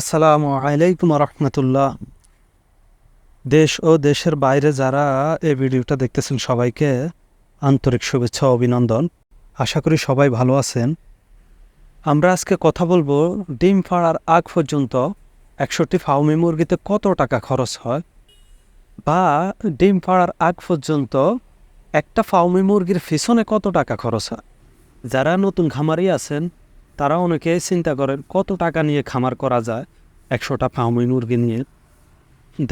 আসসালামু আলাইকুম রহমতুল্লাহ। দেশ ও দেশের বাইরে যারা এই ভিডিওটা দেখতেছেন সবাইকে আন্তরিক শুভেচ্ছা অভিনন্দন। আশা করি সবাই ভালো আছেন। আমরা আজকে কথা বলব ডিম ফাড়ার আগ পর্যন্ত একষট্টি ফাউমি মুরগিতে কত টাকা খরচ হয় বা ডিম ফাড়ার আগ পর্যন্ত একটা ফাউমি মুরগির পিছনে কত টাকা খরচ হয়। যারা নতুন খামারি আছেন তারা অনেকে চিন্তা করেন, কত টাকা নিয়ে খামার করা যায়? একশোটা ফার্মি মুরগি নিয়ে।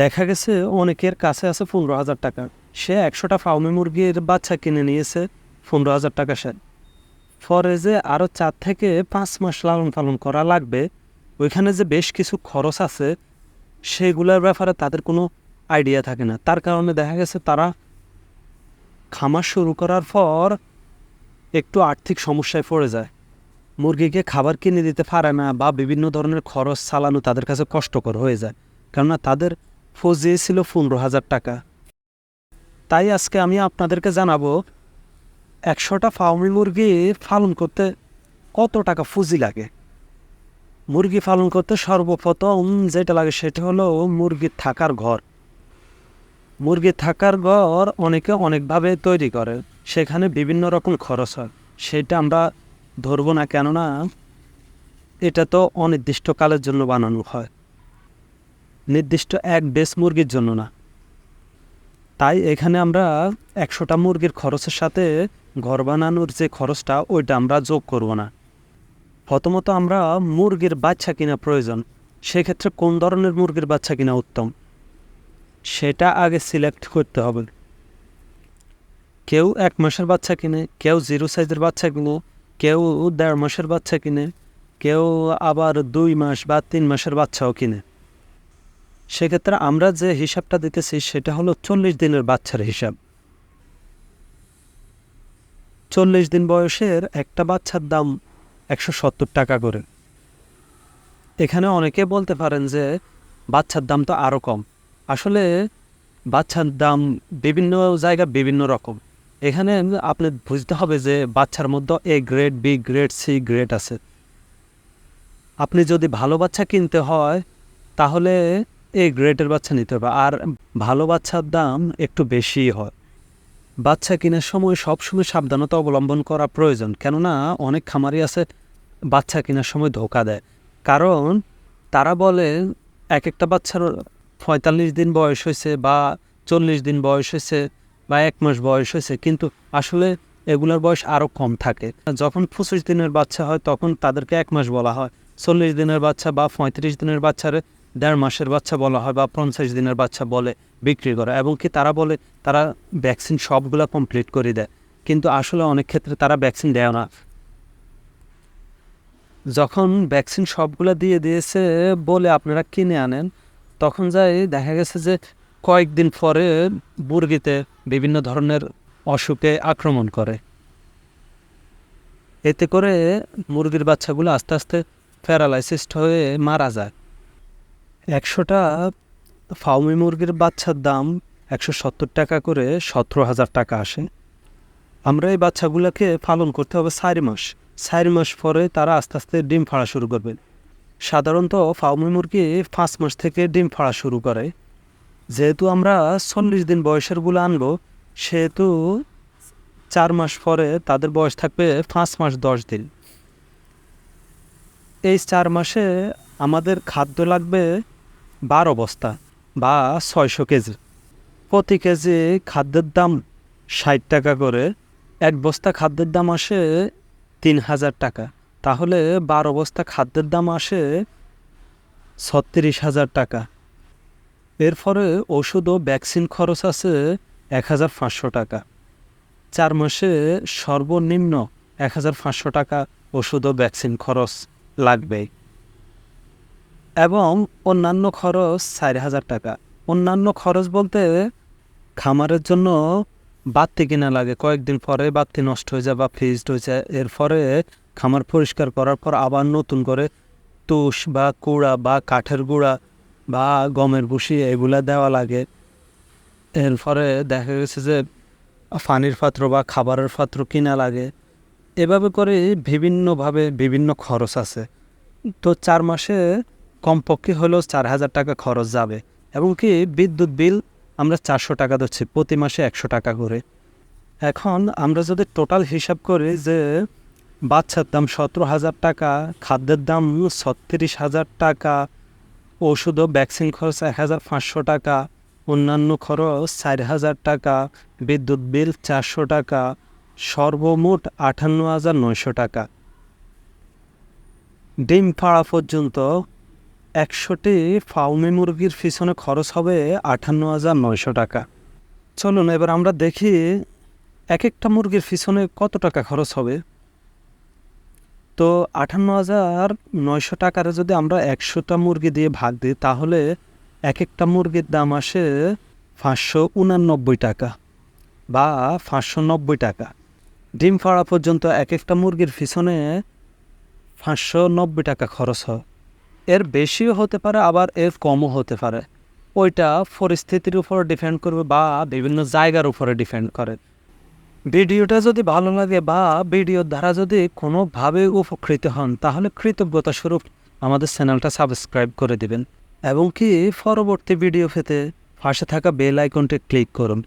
দেখা গেছে অনেকের কাছে আছে পনেরো হাজার টাকা। সে একশোটা ফার্মি মুরগির বাচ্চা কিনে নিয়েছে, পনেরো হাজার টাকা সে। পরে যে আরও চার থেকে পাঁচ মাস লালন পালন করা লাগবে, ওইখানে যে বেশ কিছু খরচ আছে, সেগুলোর ব্যাপারে তাদের কোনো আইডিয়া থাকে না। তার কারণে দেখা গেছে তারা খামার শুরু করার পর একটু আর্থিক সমস্যায় পড়ে যায়। মুরগিকে খাবার কিনে দিতে পারে না বা বিভিন্ন ধরনের খরচ চালানো তাদের কাছে কষ্টকর হয়ে যায়। কেননা তাদের ফজিয়ে ছিল পনেরো হাজার টাকা। তাই আজকে আমি আপনাদেরকে জানাব, একশোটা ফার্মি মুরগি পালন করতে কত টাকা ফুজি লাগে? মুরগি পালন করতে সর্বপ্রথম যেটা লাগে সেটা হলো মুরগির থাকার ঘর। মুরগি থাকার ঘর অনেকে অনেকভাবে তৈরি করে। সেখানে বিভিন্ন রকম খরচ হয়। সেটা আমরা ধরবো না কেননা এটা তো অনির্দিষ্টকালের জন্য বানানো হয়। নির্দিষ্ট এক বেস মুরগির জন্য না। তাই এখানে আমরা একশোটা মুরগির খরচের সাথে ঘর বানানোর যে খরচটা, ওইটা আমরা যোগ করব না। প্রথমত আমরা মুরগির বাচ্চা কিনা প্রয়োজন, সেক্ষেত্রে কোন ধরনের মুরগির বাচ্চা কিনা উত্তম, সেটা আগে সিলেক্ট করতে হবে। কেউ এক মাসের বাচ্চা কিনে, কেউ জিরো সাইজের বাচ্চা কিনে কেউ দেড় মাসের বাচ্চা কিনে, কেউ আবার দুই মাস বা তিন মাসের বাচ্চাও কিনে। সেক্ষেত্রে আমরা যে হিসাবটা দিতেছি সেটা হলো চল্লিশ দিনের বাচ্চার হিসাব। চল্লিশ দিন বয়সের একটা বাচ্চার দাম একশো সত্তর টাকা করে। এখানে অনেকে বলতে পারেন যে বাচ্চার দাম তো আরও কম। আসলে বাচ্চার দাম বিভিন্ন জায়গা বিভিন্ন রকম। এখানে আপনি বুঝতে হবে যে বাচ্চার মধ্যে A grade B grade C grade আছে। আপনি যদি ভালো বাচ্চা কিনতে হয়, তাহলে এ গ্রেডের বাচ্চা নিতে হবে। আর ভালো বাচ্চার দাম একটু বেশিই হয়। বাচ্চা কেনার সময় সবসময় সাবধানতা অবলম্বন করা প্রয়োজন। কেননা অনেক খামারি আছে, বাচ্চা কেনার সময় ধোকা দেয়। কারণ তারা বলে এক একটা বাচ্চার পঁয়তাল্লিশ দিন বয়স হয়েছে বা চল্লিশ দিন বয়স হয়েছে বা এক মাস বয়স হয়েছে, কিন্তু আসলে এগুলোর বয়স আরও কম থাকে। যখন পঁচিশ দিনের বাচ্চা হয়, তখন তাদেরকে এক মাস বলা হয়। চল্লিশ দিনের বাচ্চা বা পঁয়ত্রিশ দিনের বাচ্চারে দেড় মাসের বাচ্চা বলা হয় বা পঞ্চাশ দিনের বাচ্চা বলে বিক্রি করে। এবং কি তারা বলে, তারা ভ্যাকসিন সবগুলো কমপ্লিট করে দেয়। কিন্তু আসলে অনেক ক্ষেত্রে তারা ভ্যাকসিন দেয় না। যখন ভ্যাকসিন সবগুলো দিয়ে দিয়েছে বলে আপনারা কিনে আনেন, তখন যাই দেখা গেছে যে কয়েকদিন পরে মুরগিতে বিভিন্ন ধরনের অসুখে আক্রমণ করে। এতে করে মুরগির বাচ্চাগুলো আস্তে আস্তে প্যারালাইসিসড হয়ে মারা যায়। একশোটা ফাউমি মুরগির বাচ্চার দাম একশো সত্তর টাকা করে সতেরো হাজার টাকা আসে। আমরা এই বাচ্চাগুলোকে পালন করতে হবে চার মাস। চার মাস পরে তারা আস্তে আস্তে ডিম ফাড়া শুরু করবে। সাধারণত ফাউমি মুরগি পাঁচ মাস থেকে ডিম ফাড়া শুরু করে। যেহেতু আমরা চল্লিশ দিন বয়সেরগুলো আনব, সেহেতু চার মাস পরে তাদের বয়স থাকবে পাঁচ মাস দশ দিন। এই চার মাসে আমাদের খাদ্য লাগবে বারো বস্তা বা ছয়শো কেজি। প্রতি কেজি খাদ্যের দাম ষাট টাকা করে, এক বস্তা খাদ্যের দাম আসে তিন হাজার টাকা। তাহলে বারো বস্তা খাদ্যের দাম আসে ছত্রিশ হাজার টাকা। এর ফলে ওষুধ ও ভ্যাকসিন খরচ আছে এক হাজার পাঁচশো টাকা। চার মাসে সর্বনিম্ন এক হাজার পাঁচশো টাকা ওষুধ ও ভ্যাকসিন খরচ লাগবে। এবং অন্যান্য খরচ চার হাজার টাকা। অন্যান্য খরচ বলতে খামারের জন্য বাতি কিনা লাগে। কয়েকদিন পরে বাতি নষ্ট হয়ে যায় বা ফ্রিজড হয়ে যায়। এর পরে খামার পরিষ্কার করার পর আবার নতুন করে তুষ বা কুড়া বা কাঠের গুঁড়া বা গমের ভুসি এগুলা দেওয়া লাগে। এর পরে দেখা গেছে যে পানির পাত্র বা খাবারের পাত্র কিনা লাগে। এভাবে করে বিভিন্নভাবে বিভিন্ন খরচ আছে। তো চার মাসে কমপক্ষে হলেও চার হাজার টাকা খরচ যাবে। এবং কি বিদ্যুৎ বিল আমরা চারশো টাকা দিচ্ছি, প্রতি মাসে একশো টাকা করে। এখন আমরা যদি টোটাল হিসাব করি যে বাচ্চার দাম সতেরো হাজার টাকা, খাদ্যের দাম ছত্রিশ হাজার টাকা ওষুধ ও ভ্যাকসিন খরচ এক হাজার পাঁচশো টাকা, অন্যান্য খরচ চার হাজার টাকা, বিদ্যুৎ বিল চারশো টাকা, সর্বমোট আটান্ন হাজার নয়শো টাকা। ডিম পাড়া পর্যন্ত একশোটি ফাউমি মুরগির পিছনে খরচ হবে আটান্ন হাজার নয়শো টাকা। চলুন এবার আমরা দেখি এক একটা মুরগির পিছনে কত টাকা খরচ হবে। তো আটান্ন হাজার নয়শো টাকার যদি আমরা একশোটা মুরগি দিয়ে ভাগ দিই, তাহলে এক একটা মুরগির দাম আসে পাঁচশো উনানব্বই টাকা বা পাঁচশো নব্বই টাকা। ডিম পাড়া পর্যন্ত এক একটা মুরগির পিছনে পাঁচশো নব্বই টাকা খরচ হয়। এর বেশিও হতে পারে, আবার এর কমও হতে পারে। ওইটা পরিস্থিতির উপর ডিপেন্ড করবে বা বিভিন্ন জায়গার উপরে ডিপেন্ড করে। ভিডিওটা যদি ভালো লাগে বা ভিডিওর দ্বারা যদি কোনোভাবে উপকৃত হন, তাহলে কৃতজ্ঞতা স্বরূপ আমাদের চ্যানেলটা সাবস্ক্রাইব করে দেবেন। এবং কি, পরবর্তী ভিডিও পেতে পাশে থাকা বেল আইকনটি ক্লিক করুন।